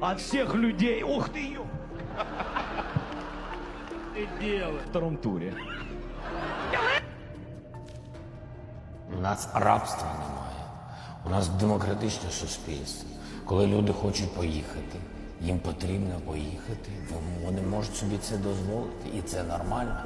от всех людей. Ух ты, ё... Ты делаешь? В втором туре. У нас рабства немає. У нас демократичне суспільство. Коли люди хочуть поїхати, їм потрібно поїхати. Вони можуть собі це дозволити, і це нормально.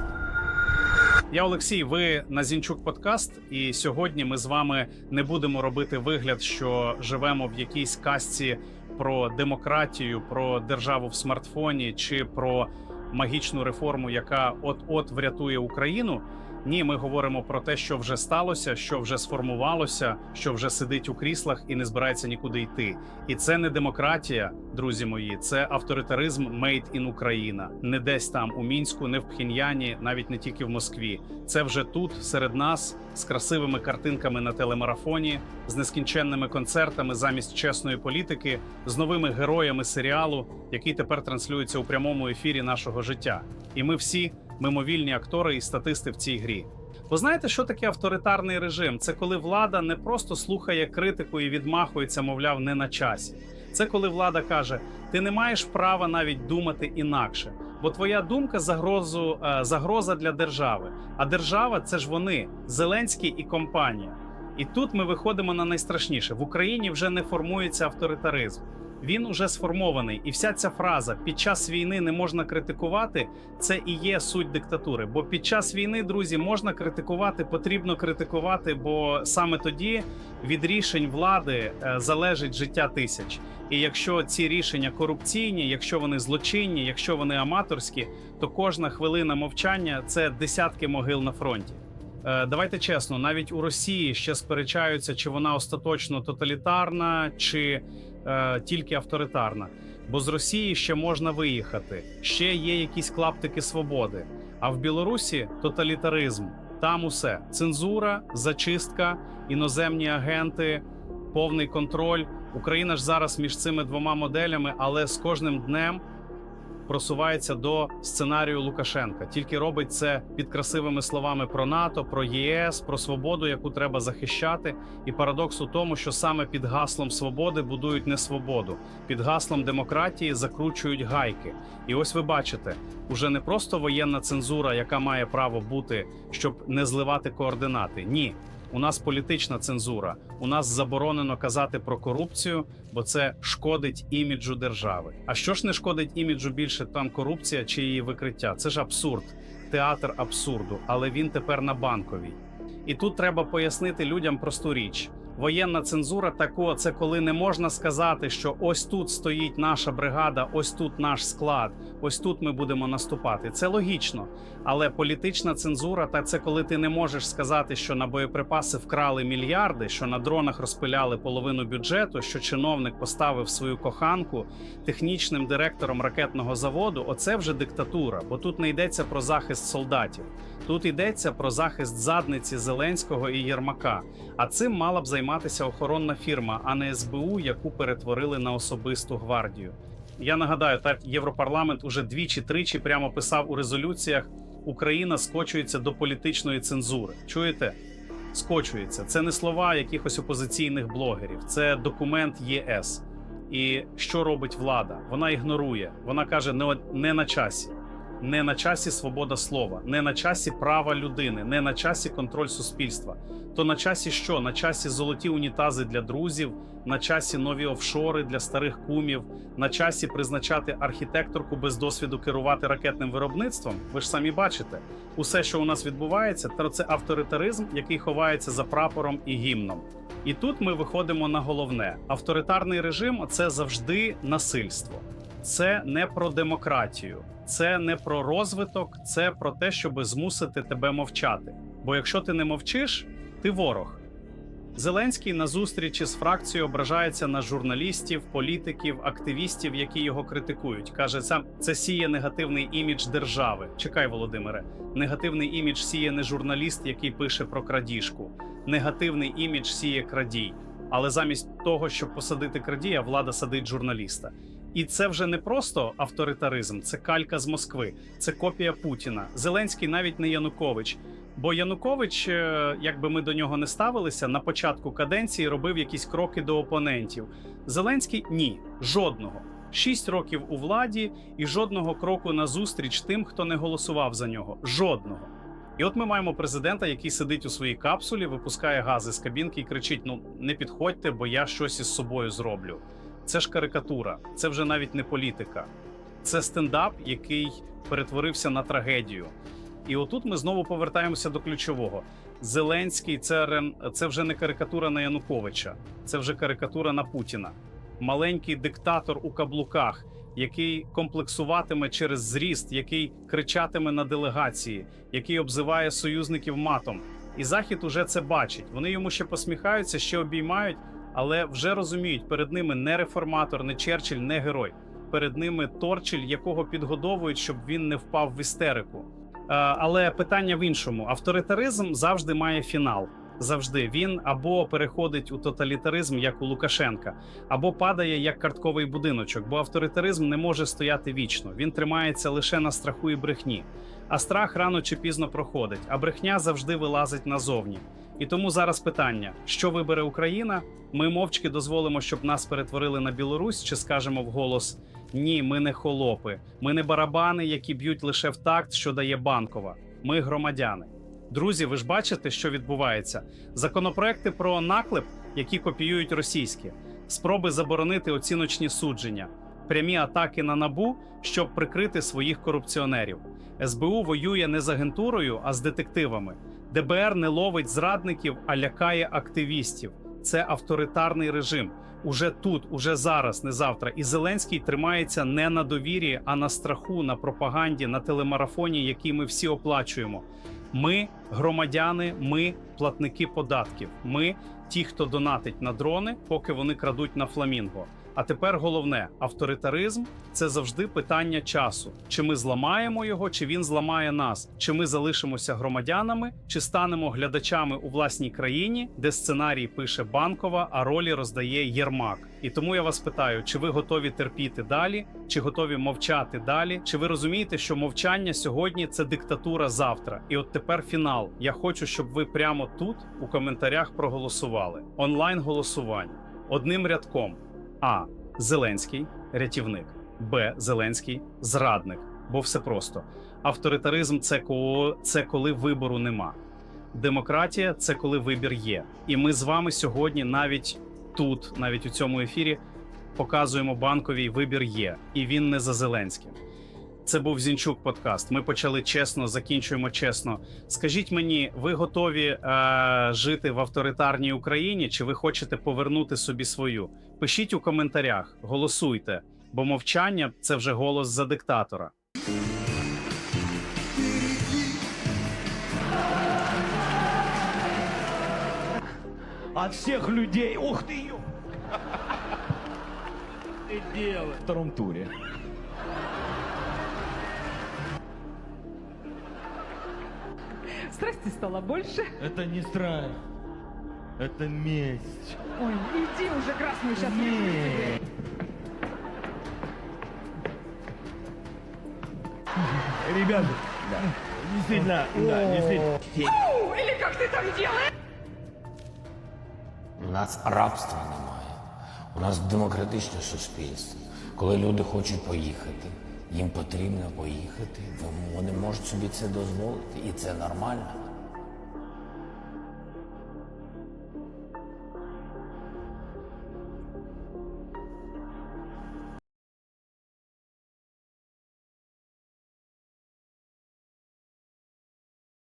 Я Олексій. Ви на Зінчук Подкаст, і сьогодні ми з вами не будемо робити вигляд, що живемо в якійсь казці про демократію, про державу в смартфоні чи про магічну реформу, яка от-от врятує Україну. Ні, ми говоримо про те, що вже сталося, що вже сформувалося, що вже сидить у кріслах і не збирається нікуди йти. І це не демократія, друзі мої, це авторитаризм made in Україна. Не десь там у мінську, не в Пхеньяні, навіть не тільки в Москві. Це вже тут, серед нас, з красивими картинками на телемарафоні, з нескінченними концертами замість чесної політики, з новими героями серіалу, який тепер транслюється у прямому ефірі нашого життя. І ми всі мимовільні актори і статисти в цій грі. Ви знаєте, що таке авторитарний режим? Це коли влада не просто слухає критику і відмахується, мовляв, не на часі. Це коли влада каже: ти не маєш права навіть думати інакше, бо твоя думка загрозу е, загроза для держави. А держава це ж вони, Зеленський і компанія. І тут ми виходимо на найстрашніше: в Україні вже не формується авторитаризм. Він уже сформований, і вся ця фраза під час війни не можна критикувати. Це і є суть диктатури. Бо під час війни, друзі, можна критикувати, потрібно критикувати, бо саме тоді від рішень влади е, залежить життя тисяч. І якщо ці рішення корупційні, якщо вони злочинні, якщо вони аматорські, то кожна хвилина мовчання це десятки могил на фронті. Е, Давайте чесно, навіть у Росії ще сперечаються, чи вона остаточно тоталітарна, чи е, тільки авторитарна. Бо з Росії ще можна виїхати, ще є якісь клаптики свободи. А в Білорусі тоталітаризм. Там усе цензура, зачистка, іноземні агенти, повний контроль. Україна ж зараз між цими двома моделями, але з кожним днем просувається до сценарію Лукашенка. Тільки робить це під красивими словами про НАТО, про ЄС, про свободу, яку треба захищати. І парадокс у тому, що саме під гаслом свободи будують не свободу, під гаслом демократії закручують гайки. І ось ви бачите, уже не просто воєнна цензура, яка має право бути, щоб не зливати координати. Ні. У нас політична цензура. У нас заборонено казати про корупцію, бо це шкодить іміджу держави. А що ж не шкодить іміджу більше там корупція чи її викриття? Це ж абсурд, театр абсурду, але він тепер на банковій. І тут треба пояснити людям просту річ. Воєнна цензура тако це коли не можна сказати, що ось тут стоїть наша бригада, ось тут наш склад, ось тут ми будемо наступати. Це логічно. Але політична цензура та це коли ти не можеш сказати, що на боєприпаси вкрали мільярди, що на дронах розпиляли половину бюджету, що чиновник поставив свою коханку технічним директором ракетного заводу. Оце вже диктатура, бо тут не йдеться про захист солдатів. Тут йдеться про захист задниці Зеленського і Єрмака. А цим мала б займатися охоронна фірма, а не СБУ, яку перетворили на особисту гвардію. Я нагадаю, так Європарламент уже двічі-тричі прямо писав у резолюціях: Україна скочується до політичної цензури. Чуєте? Скочується. Це не слова якихось опозиційних блогерів, це документ ЄС. І що робить влада? Вона ігнорує. Вона каже: не на часі. Не на часі свобода слова, не на часі права людини, не на часі контроль суспільства. То на часі що? На часі золоті унітази для друзів, на часі нові офшори для старих кумів, на часі призначати архітекторку без досвіду керувати ракетним виробництвом. Ви ж самі бачите, усе, що у нас відбувається, то це авторитаризм, який ховається за прапором і гімном. І тут ми виходимо на головне: авторитарний режим це завжди насильство. Це не про демократію, це не про розвиток, це про те, щоб змусити тебе мовчати. Бо якщо ти не мовчиш, ти ворог. Зеленський на зустрічі з фракцією ображається на журналістів, політиків, активістів, які його критикують. каже, це, сіє негативний імідж держави. Чекай, Володимире, негативний імідж сіє не журналіст, який пише про крадіжку. Негативний імідж сіє крадій. Але замість того, щоб посадити крадія, влада садить журналіста. І це вже не просто авторитаризм, це калька з Москви, це копія Путіна. Зеленський навіть не Янукович. Бо Янукович, е, якби ми до нього не ставилися, на початку каденції робив якісь кроки до опонентів. Зеленський ні, жодного. Шість років у владі і жодного кроку назустріч тим, хто не голосував за нього. Жодного. І от ми маємо президента, який сидить у своїй капсулі, випускає гази з кабінки і кричить: Ну не підходьте, бо я щось із собою зроблю. Це ж карикатура, це вже навіть не політика. Це стендап, який перетворився на трагедію. І отут ми знову повертаємося до ключового. Зеленський це, це вже не карикатура на Януковича, це вже карикатура на Путіна. Маленький диктатор у каблуках, який комплексуватиме через зріст, який кричатиме на делегації, який обзиває союзників матом. І Захід уже це бачить. Вони йому ще посміхаються, ще обіймають, але вже розуміють, перед ними не реформатор, не Черчилль, не герой. Перед ними Торчіль, якого підгодовують, щоб він не впав в істерику. Е, Але питання в іншому: авторитаризм завжди має фінал. Завжди він або переходить у тоталітаризм, як у Лукашенка, або падає як картковий будиночок, бо авторитаризм не може стояти вічно. Він тримається лише на страху і брехні. А страх рано чи пізно проходить, а брехня завжди вилазить назовні. І тому зараз питання: що вибере Україна? Ми мовчки дозволимо, щоб нас перетворили на Білорусь, чи скажемо вголос: ні, ми не холопи, ми не барабани, які б'ють лише в такт, що дає банкова. Ми громадяни. Друзі, ви ж бачите, що відбувається? Законопроекти про наклеп, які копіюють російські, спроби заборонити оціночні судження, прямі атаки на набу, щоб прикрити своїх корупціонерів. СБУ воює не з агентурою, а з детективами. ДБР не ловить зрадників, а лякає активістів. Це авторитарний режим. Уже тут, уже зараз, не завтра. І Зеленський тримається не на довірі, а на страху, на пропаганді, на телемарафоні, який ми всі оплачуємо. Ми громадяни, ми платники податків. Ми ті, хто донатить на дрони, поки вони крадуть на фламінго. А тепер головне: авторитаризм це завжди питання часу: чи ми зламаємо його, чи він зламає нас, чи ми залишимося громадянами, чи станемо глядачами у власній країні, де сценарій пише банкова, а ролі роздає Єрмак. І тому я вас питаю: чи ви готові терпіти далі, чи готові мовчати далі? Чи ви розумієте, що мовчання сьогодні це диктатура завтра? І от тепер фінал. Я хочу, щоб ви прямо тут у коментарях проголосували онлайн голосування одним рядком. А. Зеленський рятівник. Б. Зеленський зрадник. Бо все просто. Авторитаризм це ко- це коли вибору нема. Демократія це коли вибір є. І ми з вами сьогодні, навіть тут, навіть у цьому ефірі, показуємо банковій вибір є, і він не за Зеленським. Це був Зінчук подкаст. Ми почали чесно, закінчуємо чесно. Скажіть мені, ви готові е, жити в авторитарній Україні, чи ви хочете повернути собі свою? Пишіть у коментарях, голосуйте, бо мовчання це вже голос за диктатора. От всех людей. Ух делаешь? В втором туре. Страсти стало больше. Это не страх. Это месть. Ой, иди уже красную сейчас. Нет. Ребята, да. Действительно, да, действительно. Или как ты там делаешь? У нас рабства немає. У нас демократичне суспільство. Коли люди хочуть поїхати, їм потрібно поїхати. Вони можуть собі це дозволити, і це нормально.